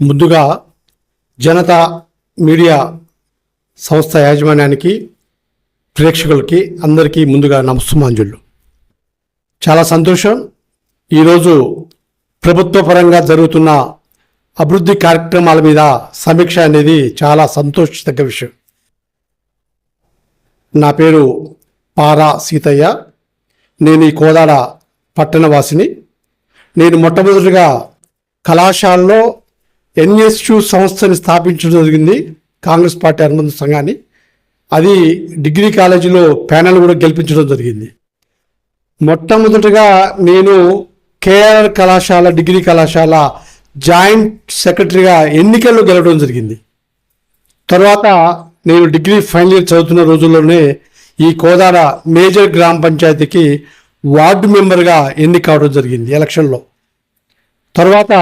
ముందుగా జనతా మీడియా సంస్థ యాజమాన్యానికి ప్రేక్షకులకి అందరికీ ముందుగా నమస్సుమాంజుళ్ళు చాలా సంతోషం. ఈరోజు ప్రభుత్వ పరంగా జరుగుతున్న అభివృద్ధి కార్యక్రమాల మీద సమీక్ష అనేది చాలా సంతోషదగ్గ విషయం. నా పేరు పారా సీతయ్య. నేను ఈ కోదాడ పట్టణవాసిని. నేను మొట్టమొదటిగా కళాశాలలో ఎన్ఎస్యు సంస్థని స్థాపించడం జరిగింది కాంగ్రెస్ పార్టీ అనుబంధ సంఘాన్ని. అది డిగ్రీ కాలేజీలో ప్యానల్ కూడా గెలిపించడం జరిగింది. మొట్టమొదటిగా నేను కేఆర్ కళాశాల డిగ్రీ కళాశాల జాయింట్ సెక్రటరీగా ఎన్నికల్లో గెలవడం జరిగింది. తర్వాత నేను డిగ్రీ ఫైనల్ ఇయర్ చదువుతున్న రోజుల్లోనే ఈ కోదాడ మేజర్ గ్రామ పంచాయతీకి వార్డు మెంబర్గా ఎన్నిక కావడం జరిగింది ఎలక్షన్లో. తర్వాత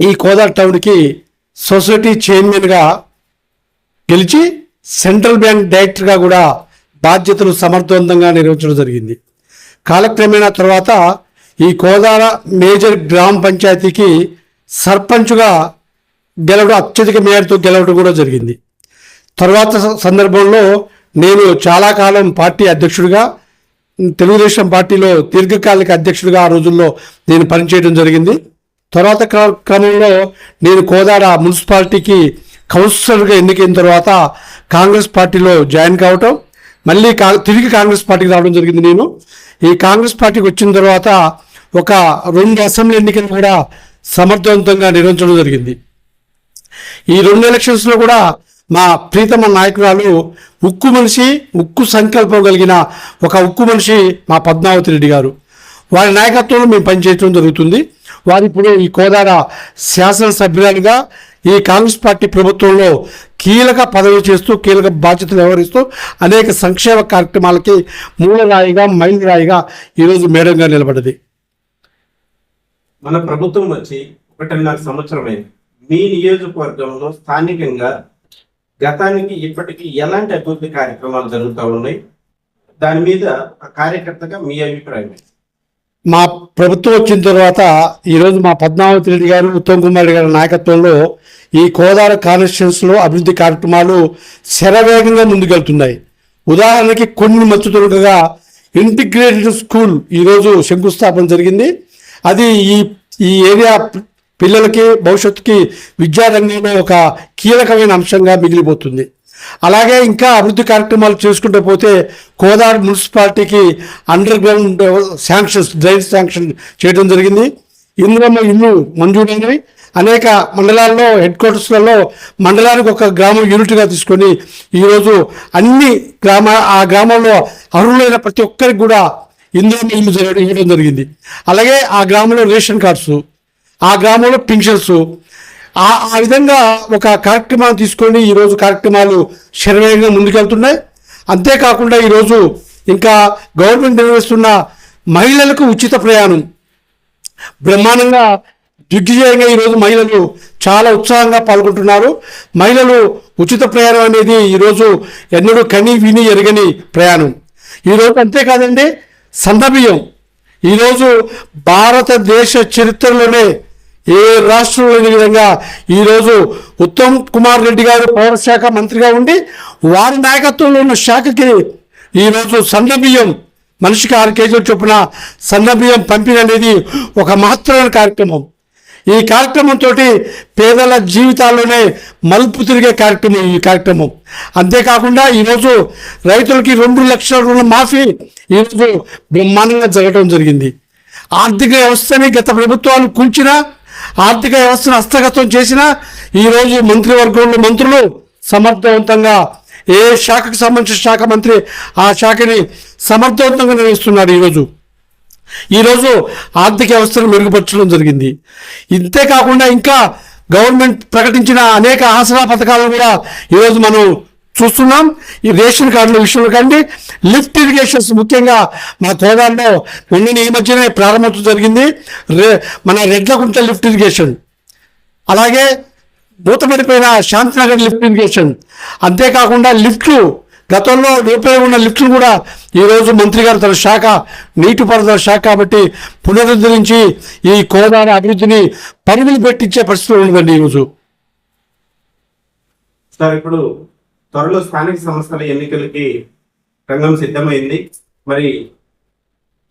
ఈ కోదార్ టౌన్కి సొసైటీ చైర్మన్గా గెలిచి సెంట్రల్ బ్యాంక్ డైరెక్టర్గా కూడా బాధ్యతలు సమర్థవంతంగా నిర్వహించడం జరిగింది. కాలక్రమేణా తర్వాత ఈ కోదాడ మేజర్ గ్రామ పంచాయతీకి సర్పంచ్గా గెలవడం అత్యధిక మేరతో గెలవడం కూడా జరిగింది. తర్వాత స- సందర్భంలో నేను చాలా కాలం పార్టీ అధ్యక్షుడిగా తెలుగుదేశం పార్టీలో దీర్ఘకాలిక అధ్యక్షుడిగా ఆ రోజుల్లో నేను పనిచేయడం జరిగింది. తర్వాత క్రమంలో నేను కోదాడ మున్సిపాలిటీకి కౌన్సిలర్గా ఎన్నికైన తర్వాత కాంగ్రెస్ పార్టీలో జాయిన్ కావటం మళ్ళీ కా తిరిగి కాంగ్రెస్ పార్టీకి రావడం జరిగింది నేను. ఈ కాంగ్రెస్ పార్టీకి వచ్చిన తర్వాత ఒక రెండు అసెంబ్లీ ఎన్నికలు కూడా సమర్థవంతంగా నిర్వహించడం జరిగింది. ఈ రెండు ఎలక్షన్స్లో కూడా మా ప్రీతమ నాయకురాలు ఉక్కు మనిషి ఉక్కు సంకల్పం కలిగిన ఒక ఉక్కు మనిషి మా పద్మావతి రెడ్డి గారు. వారి నాయకత్వంలో మేము పనిచేయడం జరుగుతుంది. వారు ఇప్పుడు ఈ కోదాడ శాసనసభ్యులుగా ఈ కాంగ్రెస్ పార్టీ ప్రభుత్వంలో కీలక పదవి చేస్తూ కీలక బాధ్యతలు వ్యవహరిస్తూ అనేక సంక్షేమ కార్యక్రమాలకి మూలరాయిగా మైలురాయిగా ఈరోజు మేడంగా నిలబడ్డది మన ప్రభుత్వం వచ్చి ఒకటిన్నర సంవత్సరమైంది మీ నియోజకవర్గంలో స్థానికంగా గతానికి ఇప్పటికి ఎలాంటి అభివృద్ధి కార్యక్రమాలు జరుగుతూ ఉన్నాయి దాని మీద ఒక కార్యకర్తగా మీ అభిప్రాయం ఏంటి? మా ప్రభుత్వం వచ్చిన తర్వాత ఈరోజు మా పద్మావతి రెడ్డి గారు ఉత్తమ్ కుమార్ రెడ్డి గారి నాయకత్వంలో ఈ కోదాడ కాన్స్టిట్యూన్స్లో అభివృద్ధి కార్యక్రమాలు శరవేగంగా ముందుకెళ్తున్నాయి. ఉదాహరణకి కొన్ని మచ్చుతులుగా ఇంటిగ్రేటెడ్ స్కూల్ ఈరోజు శంకుస్థాపన జరిగింది. అది ఈ ఈ ఏరియా పిల్లలకి భవిష్యత్తుకి విద్యారంగంలో ఒక కీలకమైన అంశంగా మిగిలిపోతుంది. అలాగే ఇంకా అభివృద్ధి కార్యక్రమాలు చేసుకుంటూ పోతే కోదాడు మున్సిపాలిటీకి underground sanctions drain sanction చేయడం జరిగింది. ఇందులో ఇల్లు మంజూరైనవి. అనేక మండలాల్లో హెడ్ క్వార్టర్స్లలో మండలానికి ఒక గ్రామం యూనిట్గా తీసుకొని ఈరోజు అన్ని గ్రామ ఆ గ్రామంలో అర్హులైన ప్రతి ఒక్కరికి కూడా ఇందులో ఇల్లు జరగడం ఇవ్వడం జరిగింది. అలాగే ఆ గ్రామంలో రేషన్ కార్డ్స్ ఆ గ్రామంలో పింఛన్స్ ఆ ఆ విధంగా ఒక కార్యక్రమాన్ని తీసుకొని ఈరోజు కార్యక్రమాలు శరవేగంగా ముందుకెళ్తున్నాయి. అంతేకాకుండా ఈరోజు ఇంకా గవర్నమెంట్ నిర్వహిస్తున్న మహిళలకు ఉచిత ప్రయాణం. బ్రహ్మాండంగా దిగ్విజయంగా ఈరోజు మహిళలు చాలా ఉత్సాహంగా పాల్గొంటున్నారు. మహిళలు ఉచిత ప్రయాణం అనేది ఈరోజు ఎన్నడూ కని విని ఎరగని ప్రయాణం. ఈరోజు అంతేకాదండి సందబియ్యం ఈరోజు భారతదేశ చరిత్రలోనే ఏ రాష్ట్రంలో లేని విధంగా ఈరోజు ఉత్తమ్ కుమార్ రెడ్డి గారు పౌరశాఖ మంత్రిగా ఉండి వారి నాయకత్వంలో ఉన్న శాఖకి ఈరోజు సన్న బియ్యం మనిషికి ఆరు కేజీల చొప్పున సన్న బియ్యం పంపిణీ అనేది ఒక మహత్తరమైన కార్యక్రమం. ఈ కార్యక్రమంతో పేదల జీవితాల్లోనే మలుపు తిరిగే కార్యక్రమం ఈ కార్యక్రమం. అంతేకాకుండా ఈరోజు రైతులకి రెండు లక్షల రుణ మాఫీ ఈరోజు బ్రహ్మాండంగా జరగడం జరిగింది. ఆర్థిక వ్యవస్థని గత ప్రభుత్వాలు కూల్చినా ఆర్థిక వ్యవస్థను హస్తగతం చేసినా ఈరోజు మంత్రివర్గంలో మంత్రులు సమర్థవంతంగా ఏ శాఖకు సంబంధించిన శాఖ మంత్రి ఆ శాఖని సమర్థవంతంగా నిర్వహిస్తున్నారు ఈరోజు. ఈరోజు ఆర్థిక వ్యవస్థను మెరుగుపరచడం జరిగింది. ఇంతే కాకుండా ఇంకా గవర్నమెంట్ ప్రకటించిన అనేక ఆసరా పథకాలను కూడా ఈరోజు మనం చూస్తున్నాం. ఈ రేషన్ కార్డుల విషయంలో కానీ లిఫ్ట్ ఇరిగేషన్స్ ముఖ్యంగా మన తోదాల్లో మొన్న ఈ మధ్యనే ప్రారంభం జరిగింది. రే మన రెడ్లకుంట లిఫ్ట్ ఇరిగేషన్. అలాగే మూతపడిపోయిన శాంతినగర్ లిఫ్ట్ ఇరిగేషన్. అంతేకాకుండా లిఫ్ట్లు గతంలో నిరుపయోగ ఉన్న లిఫ్ట్లు కూడా ఈరోజు మంత్రి గారు తన శాఖ నీటిపారుదల శాఖ కాబట్టి పునరుద్ధరించి ఈ కోదాడ అభివృద్ధిని పరుగులు పెట్టించే పరిస్థితి ఉందండి ఈరోజు సార్ ఇప్పుడు త్వరలో స్థానిక సంస్థల ఎన్నికలకి రంగం సిద్ధమైంది. మరి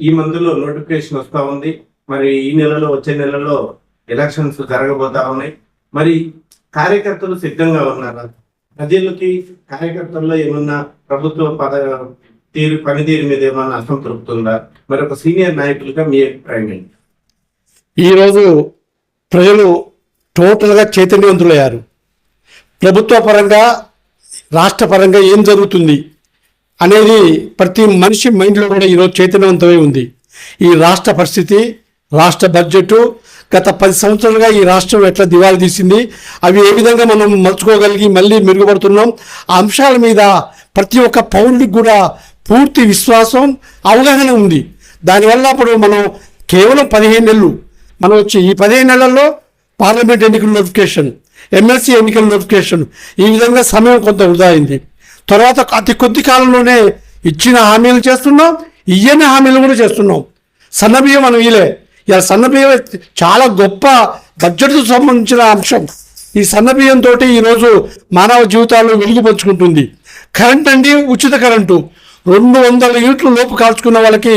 ఈ మందులో నోటిఫికేషన్ వస్తూ ఉంది. మరి ఈ నెలలో వచ్చే నెలలో ఎలక్షన్స్ జరగబోతా ఉన్నాయి. మరి కార్యకర్తలు సిద్ధంగా ఉన్నారా? ప్రజలకి కార్యకర్తల్లో ఏమన్నా ప్రభుత్వ పద తీరు పనితీరు మీద ఏమన్నా అసంతృప్తి ఉందా మరి ఒక సీనియర్ నాయకులుగా మీ అభిప్రాయం ఏంటి? ఈరోజు ప్రజలు టోటల్గా చైతన్యవంతులయ్యారు. ప్రభుత్వ పరంగా రాష్ట్రపరంగా ఏం జరుగుతుంది అనేది ప్రతి మనిషి మైండ్లో కూడా ఈరోజు చైతన్యవంతమై ఉంది. ఈ రాష్ట్ర పరిస్థితి రాష్ట్ర బడ్జెట్ గత పది సంవత్సరాలుగా ఈ రాష్ట్రం ఎట్లా దివాళి తీసింది అవి ఏ విధంగా మనం మలుచుకోగలిగి మళ్ళీ మెరుగుపడుతున్నాం ఆ అంశాల మీద ప్రతి ఒక్క పౌరుడికి కూడా పూర్తి విశ్వాసం అవగాహన ఉంది. దానివల్ల అప్పుడు మనం కేవలం పదిహేను నెలలు మనం వచ్చి ఈ పదిహేను నెలల్లో పార్లమెంట్ ఎన్నికల నోటిఫికేషన్ ఎమ్మెల్సీ ఎన్నికల నోటిఫికేషన్. ఈ విధంగా సమయం కొంత వృధా అయింది. తర్వాత అతి కొద్ది కాలంలోనే ఇచ్చిన హామీలు చేస్తున్నాం ఇయ్యని హామీలు కూడా చేస్తున్నాం. సన్నబియ్యం మనం ఇలే ఇలా సన్నబియ్యం చాలా గొప్ప బడ్జెట్కు సంబంధించిన అంశం. ఈ సన్నబియ్యంతో ఈరోజు మానవ జీవితాల్లో వెలుగు పంచుకుంటుంది. కరెంట్ అండి ఉచిత కరెంటు. రెండు వందల యూనిట్ల లోపు కాల్చుకున్న వాళ్ళకి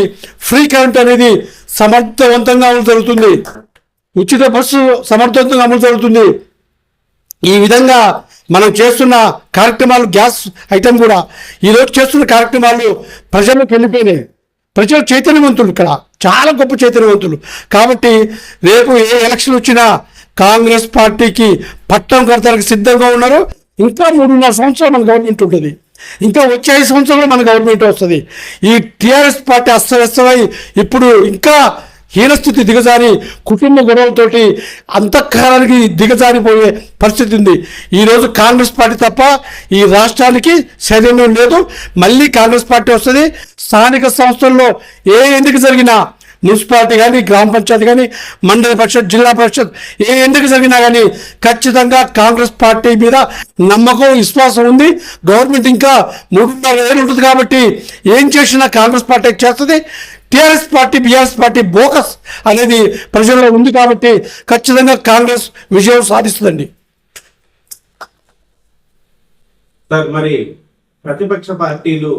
ఫ్రీ కరెంట్ అనేది సమర్థవంతంగా అమలు జరుగుతుంది. ఉచిత బస్సు సమర్థవంతంగా అమలు జరుగుతుంది. ఈ విధంగా మనం చేస్తున్న కార్యక్రమాలు గ్యాస్ ఐటెం కూడా ఈరోజు చేస్తున్న కార్యక్రమాలు ప్రజలకు వెళ్ళిపోయినాయి. ప్రజలు చైతన్యవంతులు ఇక్కడ చాలా గొప్ప చైతన్యవంతులు. కాబట్టి రేపు ఏ ఎలక్షన్ వచ్చినా కాంగ్రెస్ పార్టీకి పట్టం కడతానికి సిద్ధంగా ఉన్నారు. ఇంకా మూడున్నర సంవత్సరాలు మన గవర్నమెంట్ ఉంటుంది. ఇంకా వచ్చే ఐదు సంవత్సరాలు మన గవర్నమెంట్ వస్తుంది. ఈ టీఆర్ఎస్ పార్టీ అస్తవ్యస్తమై ఇప్పుడు ఇంకా హీనస్థితి దిగజారి కుటుంబ గొడవలతోటి అంతఃకారానికి దిగజారిపోయే పరిస్థితి ఉంది. ఈరోజు కాంగ్రెస్ పార్టీ తప్ప ఈ రాష్ట్రానికి శరీరం లేదు. మళ్ళీ కాంగ్రెస్ పార్టీ వస్తుంది. స్థానిక సంస్థల్లో ఏ ఎన్నిక జరిగినా మున్సిపాలిటీ కానీ గ్రామ పంచాయతీ కానీ మండల పరిషత్ జిల్లా పరిషత్ ఏ ఎందుకు జరిగినా కానీ ఖచ్చితంగా కాంగ్రెస్ పార్టీ మీద నమ్మకం విశ్వాసం ఉంది. గవర్నమెంట్ ఇంకా మూడున్నర ఏళ్ళు ఉంటుంది కాబట్టి ఏం చేసినా కాంగ్రెస్ పార్టీ చేస్తుంది. TRS party BRS party bogus అనేది ప్రజల్లో ఉంది కాబట్టి ఖచ్చితంగా కాంగ్రెస్ విజయం సాధిస్తుందండి. సార్ మరి ప్రతిపక్ష పార్టీలు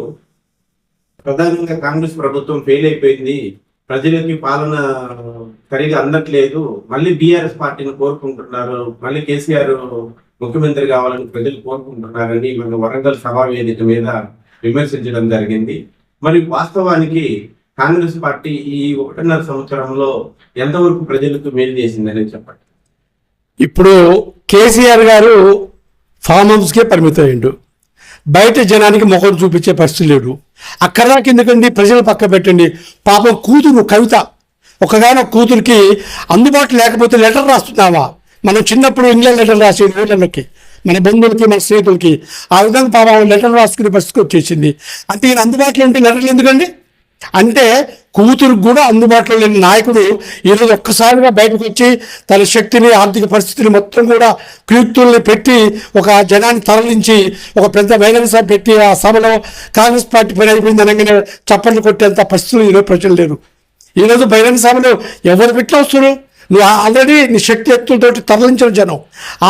ప్రధానంగా కాంగ్రెస్ ప్రభుత్వం ఫెయిల్ అయిపోయింది ప్రజలకి పాలన సరిగా అందట్లేదు మళ్ళీ బీఆర్ఎస్ పార్టీని కోరుకుంటున్నారు మళ్ళీ కేసీఆర్ ముఖ్యమంత్రి కావాలని ప్రజలు కోరుకుంటున్నారని మన వరంగల్ సభా వేదిక మీద విమర్శించడం జరిగింది. మరి వాస్తవానికి కాంగ్రెస్ పార్టీ ఈ ఒకటిన్నర సంవత్సరంలో ఎంతవరకు ప్రజలకు మేలు చేసిందని చెప్పండి. ఇప్పుడు కేసీఆర్ గారు ఫామ్ హౌస్కే పరిమితం అయ్యిండు. బయట జనానికి ముఖం చూపించే పరిస్థితి లేడు అక్కడ దాకా ఎందుకండి ప్రజలు పక్క పెట్టండి. పాపం కూతురు కవిత ఒకగానో కూతురికి అందుబాటులో లేకపోతే లెటర్ రాస్తున్నావా? మనం చిన్నప్పుడు ఇంగ్లాండ్ లెటర్ రాసేది ఊళ్ళకి మన బంధువులకి మన స్నేహితులకి. ఆ విధంగా పాపం లెటర్ రాసుకునే పరిస్థితికి వచ్చేసింది. అంటే ఈయన అందుబాటులో ఉంటే లెటర్లు ఎందుకండి? అంటే కూతురుకు కూడా అందుబాటులో లేని నాయకుడు ఈరోజు ఒక్కసారిగా బయటకు వచ్చి తన శక్తిని ఆర్థిక పరిస్థితిని మొత్తం కూడా కుయుక్తుల్ని పెట్టి ఒక జనాన్ని తరలించి ఒక పెద్ద బహిరంగ పెట్టి ఆ సభలో కాంగ్రెస్ పార్టీ పని అయిపోయింది అనగానే చప్పట్లు కొట్టేంత పరిస్థితులు ఈరోజు ప్రజలు లేరు. ఈరోజు బహిరంగ సభలో ఎవరు పెట్టి వస్తున్నారు నువ్వు ఆల్రెడీ నీ శక్తి ఎత్తులతో తరలించిన జనం.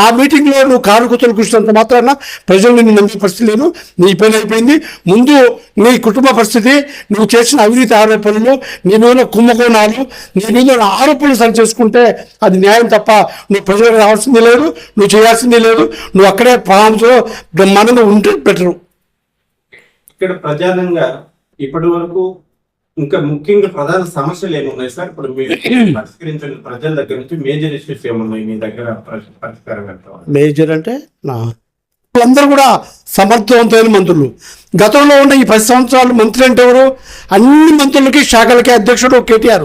ఆ మీటింగ్లో నువ్వు కానుకూతులు కూర్చున్నంత మాత్రాన ప్రజలు నిన్ను నమ్మే పరిస్థితి లేదు. నీ పని అయిపోయింది. ముందు నీ కుటుంబ పరిస్థితి నువ్వు చేసిన అవినీతి ఆరోపణలు నీ మీద కుంభకోణాలు నీ మీద ఆరోపణలు సరి చేసుకుంటే అది న్యాయం తప్ప నువ్వు ప్రజలకు రావాల్సింది లేదు నువ్వు చేయాల్సింది లేదు. నువ్వు అక్కడే ప్రాణంతో బ్రహ్మాండంగా ఉంటే బెటరు ఇక్కడ ప్రధానంగా ఇప్పటి వరకు ఇంకా ముఖ్యంగా ప్రధాన సమస్యలు ఏమున్నాయి సార్? ఇప్పుడు మీరు పరిష్కరించిన ప్రజల దగ్గర నుంచి మేజర్ ఇష్యూస్ ఏమున్నాయి? మీ దగ్గర పరి- పరిష్కారం మేజర్ అంటే నా అందరూ కూడా సమర్థవంతమైన మంత్రులు. గతంలో ఉన్న ఈ పది సంవత్సరాలు మంత్రి అంటే ఎవరు? అన్ని మంత్రులకి శాఖలకి అధ్యక్షుడు కేటీఆర్.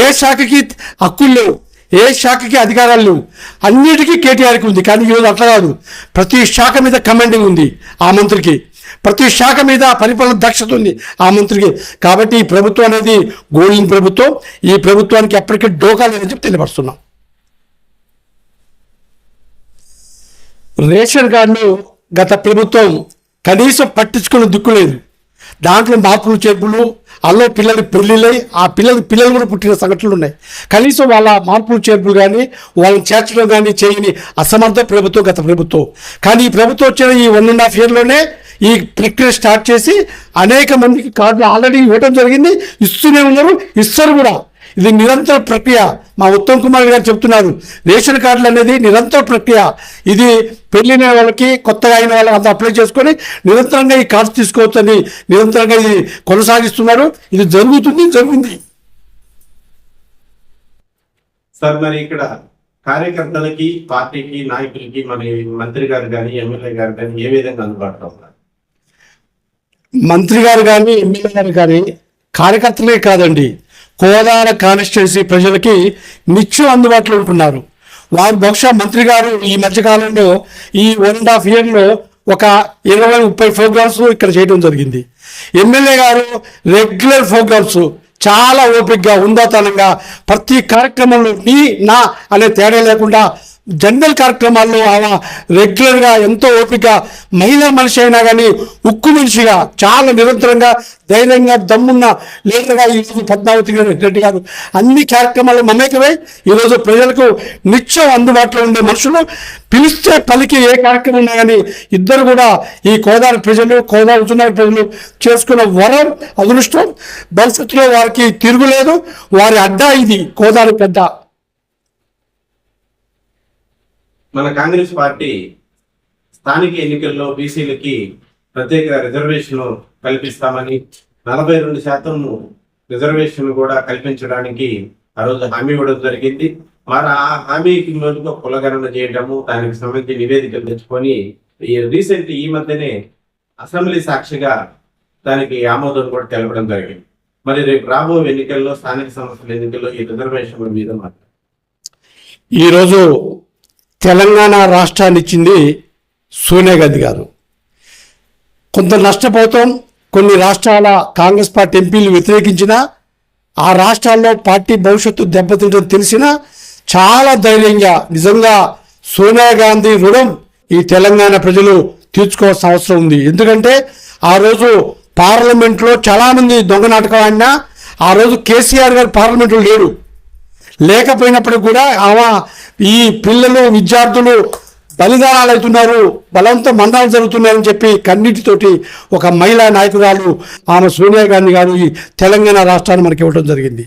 ఏ శాఖకి హక్కులు లేవు. ఏ శాఖకి అధికారాలు లేవు. అన్నిటికీ కేటీఆర్కి ఉంది. కానీ ఈరోజు అట్లా కాదు. ప్రతి శాఖ మీద కమాండింగ్ ఉంది ఆ మంత్రికి. ప్రతి శాఖ మీద పరిపాలన దక్షత ఉంది ఆ మంత్రికి. కాబట్టి ఈ ప్రభుత్వం అనేది గోల్డెన్ ప్రభుత్వం. ఈ ప్రభుత్వానికి ఎప్పటికీ డోకా లేదని చెప్పి తెలియపరుస్తున్నాం. రేషన్ కార్డు గత ప్రభుత్వం కనీసం పట్టించుకునే దిక్కు లేదు. దాంట్లో మార్పులు చేర్పులు అల్లో పిల్లలు పెళ్ళిళ్ళై ఆ పిల్లలు పిల్లలు కూడా పుట్టిన సంఘటనలు ఉన్నాయి. కనీసం వాళ్ళ మార్పులు చేర్పులు కానీ వాళ్ళని చేర్చడం కానీ చేయని అసమర్థ ప్రభుత్వం గత ప్రభుత్వం. కానీ ఈ ప్రభుత్వం వచ్చిన ఈ వన్ అండ్ హాఫ్ ఇయర్లోనే ఈ ప్రక్రియ స్టార్ట్ చేసి అనేక మందికి కార్డులు ఆల్రెడీ ఇవ్వడం జరిగింది. ఇస్తూనే ఉన్నారు ఇస్తారు కూడా. ఇది నిరంతర ప్రక్రియ. మా ఉత్తమ్ కుమార్ గారు చెప్తున్నారు. రేషన్ కార్డులు అనేది నిరంతర ప్రక్రియ. ఇది పెళ్ళిన వాళ్ళకి కొత్తగా అయిన వాళ్ళకి అంతా అప్లై చేసుకొని నిరంతరంగా ఈ కార్డ్స్ తీసుకోవచ్చని నిరంతరంగా ఇది కొనసాగిస్తున్నారు. ఇది జరుగుతుంది జరిగింది. సార్ మరి ఇక్కడ కార్యకర్తలకి పార్టీకి నాయకులకి మరి మంత్రి గారు కానీ ఎమ్మెల్యే గారు కానీ ఏ విధంగా అందుబాటులో ఉన్నారు? మంత్రి గారు కానీ ఎమ్మెల్యే గారు కానీ కార్యకర్తలే కాదండి. కోదాడ కాన్స్టిట్యున్సీ ప్రజలకి నిత్యం అందుబాటులో ఉంటున్నారు. వారు బహుశా మంత్రి గారు ఈ మధ్యకాలంలో ఈ వన్ అండ్ హాఫ్ ఇయర్లో ఒక ఇరవై ముప్పై ప్రోగ్రామ్స్ ఇక్కడ చేయడం జరిగింది. ఎమ్మెల్యే గారు రెగ్యులర్ ప్రోగ్రామ్స్ చాలా ఓపికగా ఉందాతనంగా ప్రతి కార్యక్రమంలో నీ నా అనే తేడా లేకుండా జనరల్ కార్యక్రమాల్లో ఆమె రెగ్యులర్గా ఎంతో ఓపిక మహిళా మనిషి అయినా కానీ ఉక్కు మనిషిగా చాలా నిరంతరంగా ధైర్యంగా దమ్మున్న లేఖగా ఈరోజు పద్మావతి రెడ్డి గారు. అన్ని కార్యక్రమాలు మమేకమై ఈరోజు ప్రజలకు నిత్యం అందుబాటులో ఉండే మనుషులు. పిలిస్తే పలికి ఏ కార్యక్రమం ఉన్నా కానీ ఇద్దరు కూడా ఈ కోదారి ప్రజలు కోదారి చున్నారు ప్రజలు చేసుకున్న వరం అదృష్టం. భవిష్యత్తులో వారికి తిరుగులేదు. వారి అడ్డా ఇది కోదారి పెద్ద. మన కాంగ్రెస్ పార్టీ స్థానిక ఎన్నికల్లో బీసీలకి ప్రత్యేక రిజర్వేషన్ కల్పిస్తామని నలభై రెండు శాతం రిజర్వేషన్ కూడా కల్పించడానికి ఆ రోజు హామీ ఇవ్వడం జరిగింది. మరి ఆ హామీకి మొదలుగా కులగణన చేయడము దానికి సంబంధించి నివేదికలు తెచ్చుకొని ఈ రీసెంట్ ఈ మధ్యనే అసెంబ్లీ సాక్షిగా దానికి ఆమోదం కూడా తెలపడం జరిగింది. మరి రేపు రాబో ఎన్నికల్లో స్థానిక సంస్థల ఎన్నికల్లో ఈ రిజర్వేషన్ మీద మాట్లాడారు ఈరోజు తెలంగాణ రాష్ట్రాన్ని ఇచ్చింది సోనియా గాంధీ గారు. కొంత నష్టపోతాం కొన్ని రాష్ట్రాల కాంగ్రెస్ పార్టీ ఎంపీలు వ్యతిరేకించినా ఆ రాష్ట్రాల్లో పార్టీ భవిష్యత్తు దెబ్బతింటం తెలిసినా చాలా ధైర్యంగా నిజంగా సోనియా గాంధీ రుణం ఈ తెలంగాణ ప్రజలు తీర్చుకోవాల్సిన అవసరం ఉంది. ఎందుకంటే ఆ రోజు పార్లమెంట్లో చాలామంది దొంగ నాటకం ఆడినా ఆ రోజు కేసీఆర్ గారు పార్లమెంట్లో లేడు లేకపోయినప్పుడు కూడా ఆమె ఈ పిల్లలు విద్యార్థులు బలిదానాలు అవుతున్నారు బలంతో మందాలు జరుగుతున్నాయని చెప్పి కన్నిటితోటి ఒక మహిళా నాయకురాలు ఆమె సోనియా గాంధీ గారు ఈ తెలంగాణ రాష్ట్రాన్ని మనకి ఇవ్వడం జరిగింది.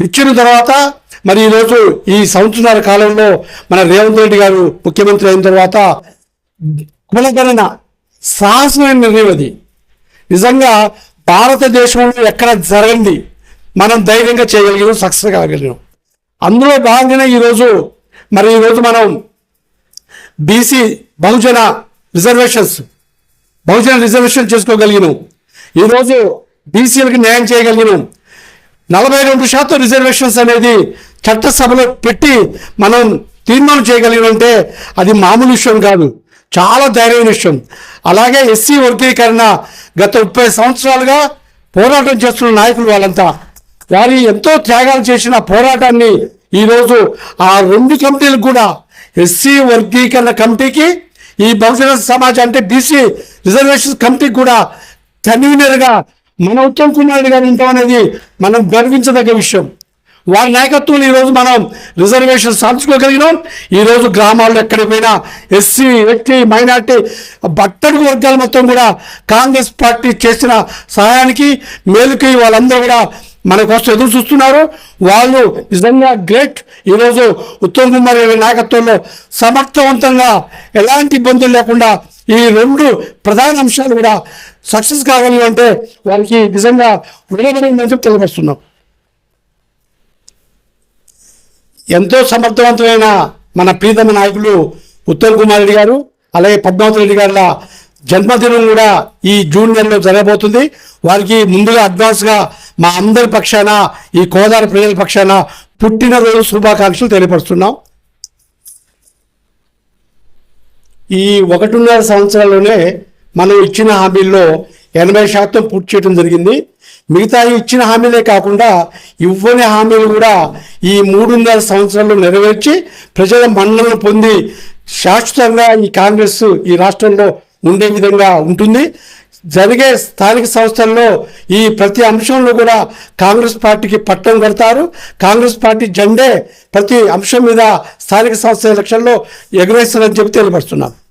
ఇచ్చిన తర్వాత మరి ఈరోజు ఈ సంవత్సరాల కాలంలో మన రేవంత్ రెడ్డి గారు ముఖ్యమంత్రి అయిన తర్వాత కులగణన సాహసమైన నిర్ణయం అది. నిజంగా భారతదేశంలో ఎక్కడ జరగండి మనం ధైర్యంగా చేయగలిగాం సక్సెస్ కాగలిగాం అందులో భాగంగానే ఈరోజు మరి ఈరోజు మనం BC Bahujan reservations Bahujan reservation చేసుకోగలిగినాం. ఈరోజు బీసీలకు న్యాయం చేయగలిగినాం. నలభై రెండు శాతం రిజర్వేషన్స్ అనేది చట్టసభలో పెట్టి మనం తీర్మానం చేయగలిగినంటే అది మామూలు విషయం కాదు. చాలా ధైర్యమైన విషయం. అలాగే ఎస్సీ వర్గీకరణ గత ముప్పై సంవత్సరాలుగా పోరాటం చేస్తున్న నాయకులు వాళ్ళంతా వారి ఎంతో త్యాగాలు చేసిన పోరాటాన్ని ఈరోజు ఆ రెండు కమిటీలకు కూడా ఎస్సీ వర్గీకరణ కమిటీకి ఈ బహుజన సమాజ్ అంటే బీసీ రిజర్వేషన్ కమిటీకి కూడా కన్వీనర్గా మన ఉత్తమ్ కుమార్ రెడ్డి గారు ఉంటాం అనేది మనం గర్వించదగ్గ విషయం. వారి నాయకత్వంలో ఈరోజు మనం రిజర్వేషన్ సాధించుకోగలిగినాం. ఈరోజు గ్రామాల్లో ఎక్కడ పోయినా ఎస్సీ ఎస్టీ మైనార్టీ బట్టడుగు వర్గాల మొత్తం కూడా కాంగ్రెస్ పార్టీ చేసిన సహాయానికి మేలుకి వాళ్ళందరూ కూడా మన కోసం ఎదురు చూస్తున్నారు. వాళ్ళు నిజంగా గ్రేట్ ఈరోజు ఉత్తమ్ కుమార్ రెడ్డి నాయకత్వంలో సమర్థవంతంగా ఎలాంటి ఇబ్బందులు లేకుండా ఈ రెండు ప్రధాన అంశాలు కూడా సక్సెస్ కాగలి అంటే వారికి నిజంగా విడబడిందని చెప్పి తెలియపరుస్తున్నాం. ఎంతో సమర్థవంతమైన మన ప్రీతమ నాయకులు ఉత్తమ్ కుమార్ రెడ్డి గారు అలాగే పద్మావతి రెడ్డి గారుల జన్మదినం కూడా ఈ జూన్ నెలలో జరగబోతుంది. వారికి ముందుగా అడ్వాన్స్గా మా అందరి పక్షాన ఈ కోదారి ప్రజల పక్షాన పుట్టినరోజు శుభాకాంక్షలు తెలియపరుస్తున్నాం. ఈ ఒకటిన్నర సంవత్సరాల్లోనే మనం ఇచ్చిన హామీల్లో ఎనభై శాతం పూర్తి చేయడం జరిగింది. మిగతా ఇచ్చిన హామీలే కాకుండా ఇవ్వని హామీలు కూడా ఈ మూడున్నర సంవత్సరాల్లో నెరవేర్చి ప్రజల మన్నలను పొంది శాశ్వతంగా ఈ కాంగ్రెస్ ఈ రాష్ట్రంలో ఉండే విధంగా ఉంటుంది. జరిగే స్థానిక సంస్థల్లో ఈ ప్రతి అంశంలో కూడా కాంగ్రెస్ పార్టీకి పట్టం కడతారు. కాంగ్రెస్ పార్టీ జెండే ప్రతి అంశం మీద స్థానిక సంస్థ ఎలక్షన్లో ఎగరేస్తారని చెప్పి తెలియపరుస్తున్నాను